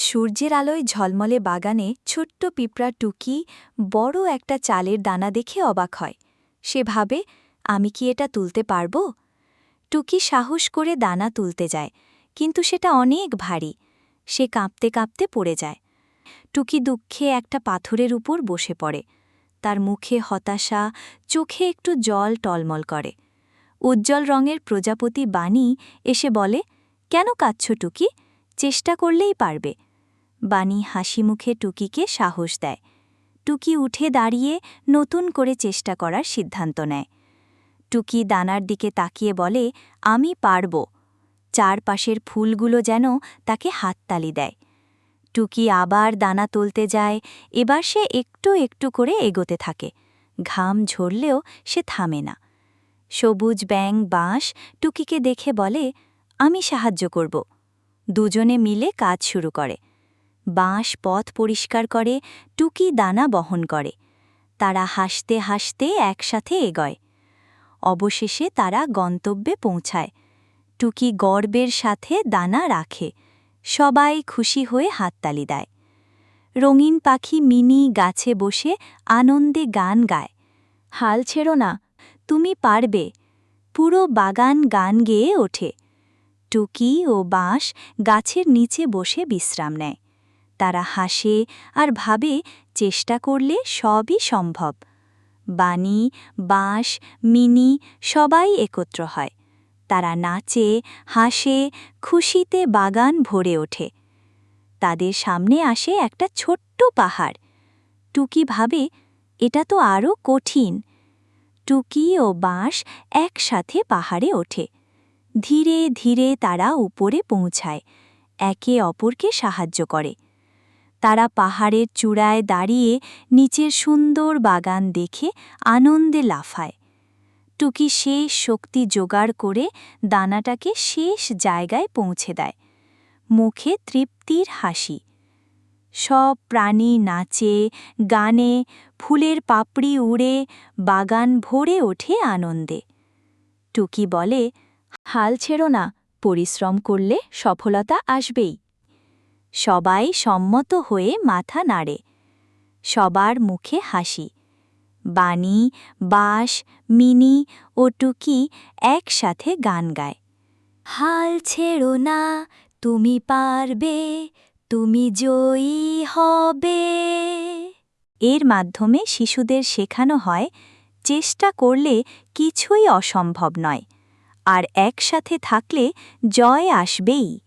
সূর্যের আলোয় ঝলমলে বাগানে ছোট্ট পিঁপড়া টুকি বড় একটা চালের দানা দেখে অবাক হয়। সে ভাবে, আমি কি এটা তুলতে পারব? টুকি সাহস করে দানা তুলতে যায়, কিন্তু সেটা অনেক ভারী। সে কাঁপতে কাঁপতে পড়ে যায়। টুকি দুঃখে একটা পাথরের উপর বসে পড়ে। তার মুখে হতাশা, চোখে একটু জল টলমল করে। উজ্জ্বল রঙের প্রজাপতি বাণী এসে বলে, কেন কাচ্ছ টুকি? চেষ্টা করলেই পারবে। বাণী হাসি মুখে টুকিকে সাহস দেয়। টুকি উঠে দাঁড়িয়ে নতুন করে চেষ্টা করার সিদ্ধান্ত নেয়। টুকি দানার দিকে তাকিয়ে বলে, আমি পারব। চারপাশের ফুলগুলো যেন তাকে হাততালি দেয়। টুকি আবার দানা তুলতে যায়। এবার সে একটু একটু করে এগোতে থাকে। ঘাম ঝরলেও সে থামে না। সবুজ ব্যাং বাঁশ টুকিকে দেখে বলে, আমি সাহায্য করব। দুজনে মিলে কাজ শুরু করে। বাঁশ পথ পরিষ্কার করে, টুকি দানা বহন করে। তারা হাসতে হাসতে একসাথে এগোয়। অবশেষে তারা গন্তব্যে পৌঁছায়। টুকি গর্বের সাথে দানা রাখে। সবাই খুশি হয়ে হাততালি দেয়। রঙিন পাখি মিনি গাছে বসে আনন্দে গান গায়। হাল ছেড়ো না, তুমি পারবে। পুরো বাগান গান গেয়ে ওঠে। টুকি ও বাঁশ গাছের নিচে বসে বিশ্রাম নেয়। তারা হাসে আর ভাবে চেষ্টা করলে সবই সম্ভব। বাণী, বাঁশ, মিনি সবাই একত্র হয়। তারা নাচে, হাসে, খুশিতে বাগান ভরে ওঠে। তাদের সামনে আসে একটা ছোট্ট পাহাড়। টুকি ভাবে, এটা তো আরও কঠিন। টুকি ও বাঁশ একসাথে পাহাড়ে ওঠে। ধীরে ধীরে তারা উপরে পৌঁছায়। একে অপরকে সাহায্য করে। তারা পাহাড়ের চূড়ায় দাঁড়িয়ে নিচের সুন্দর বাগান দেখে আনন্দে লাফায়। টুকি শেষ শক্তি জোগাড় করে দানাটাকে শেষ জায়গায় পৌঁছে দেয়। মুখে তৃপ্তির হাসি। সব প্রাণী নাচে, গানে, ফুলের পাপড়ি উড়ে, বাগান ভরে ওঠে আনন্দে। টুকি বলে, হাল ছেড়ো না, পরিশ্রম করলে সফলতা আসবেই। সবাই সম্মত হয়ে মাথা নাড়ে। সবার মুখে হাসি। বাণী বাস মিনি ও টুকি একসাথে গান গায়। হাল ছেড়ো না, তুমি পারবে, তুমি জয়ী হবে। এর মাধ্যমে শিশুদের শেখানো হয়, চেষ্টা করলে কিছুই অসম্ভব নয়। আর একসাথে থাকলে জয় আসবেই।